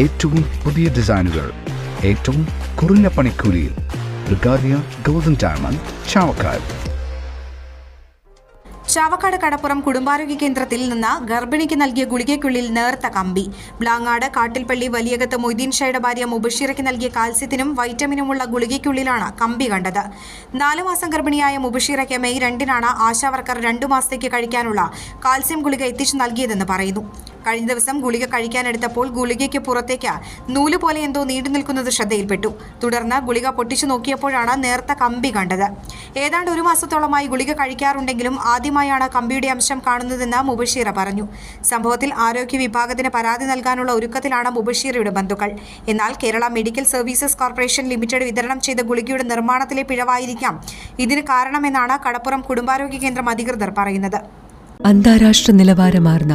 ഏറ്റവും പുതിയ ഡിസൈനുകൾ ഏറ്റവും കുറഞ്ഞ പണിക്കൂലിയിൽ ബ്രിഗാദിയ ഗോൾഡൻ ഡയമണ്ട് ചാവക്കാട്. ചാവക്കാട് കടപ്പുറം കുടുംബാരോഗ്യ കേന്ദ്രത്തിൽ നിന്ന് ഗർഭിണിക്ക് നൽകിയ ഗുളികയ്ക്കുള്ളിൽ നേർത്ത കമ്പി. ബ്ലാങ്ങാട് കാട്ടിൽപ്പള്ളി വലിയകത്ത് മൊയ്തീൻ ഷായുടെ ഭാര്യ മുബഷീറയ്ക്ക് നൽകിയ കാൽസ്യത്തിനും വൈറ്റമിനുമുള്ള ഗുളികയ്ക്കുള്ളിലാണ് കമ്പി കണ്ടത്. നാലു മാസം ഗർഭിണിയായ മുബഷീറയ്ക്ക് മെയ് രണ്ടിനാണ് ആശാവർക്കർ രണ്ടു മാസത്തേക്ക് കഴിക്കാനുള്ള കാൽസ്യം ഗുളിക എത്തിച്ചു നൽകിയതെന്ന് പറയുന്നു. കഴിഞ്ഞ ദിവസം ഗുളിക കഴിക്കാനെടുത്തപ്പോൾ ഗുളികയ്ക്ക് പുറത്തേക്ക് നൂൽ പോലെ എന്തോ നീണ്ടു നിൽക്കുന്നത് ശ്രദ്ധയിൽപ്പെട്ടു. തുടർന്ന് ഗുളിക പൊട്ടിച്ചു നോക്കിയപ്പോഴാണ് നേർത്ത കമ്പി കണ്ടത്. ഏതാണ്ട് ഒരു മാസത്തോളമായി ഗുളിക കഴിക്കാറുണ്ടെങ്കിലും ആദ്യമായാണ് കമ്പിയുടെ അംശം കാണുന്നതെന്ന് മുബഷീറ പറഞ്ഞു. സംഭവത്തിൽ ആരോഗ്യ വിഭാഗത്തിന് പരാതി നൽകാനുള്ള ഒരുക്കത്തിലാണ് മുബഷീറയുടെ ബന്ധുക്കൾ. എന്നാൽ Kerala medical services corporation limited വിതരണം ചെയ്ത ഗുളികയുടെ നിർമ്മാണത്തിലെ പിഴവായിരിക്കാം ഇതിന് കാരണമെന്നാണ് കടപ്പുറം കുടുംബാരോഗ്യ കേന്ദ്രം അധികൃതർ പറയുന്നത്. അന്താരാഷ്ട്ര നിലവാരമാർന്ന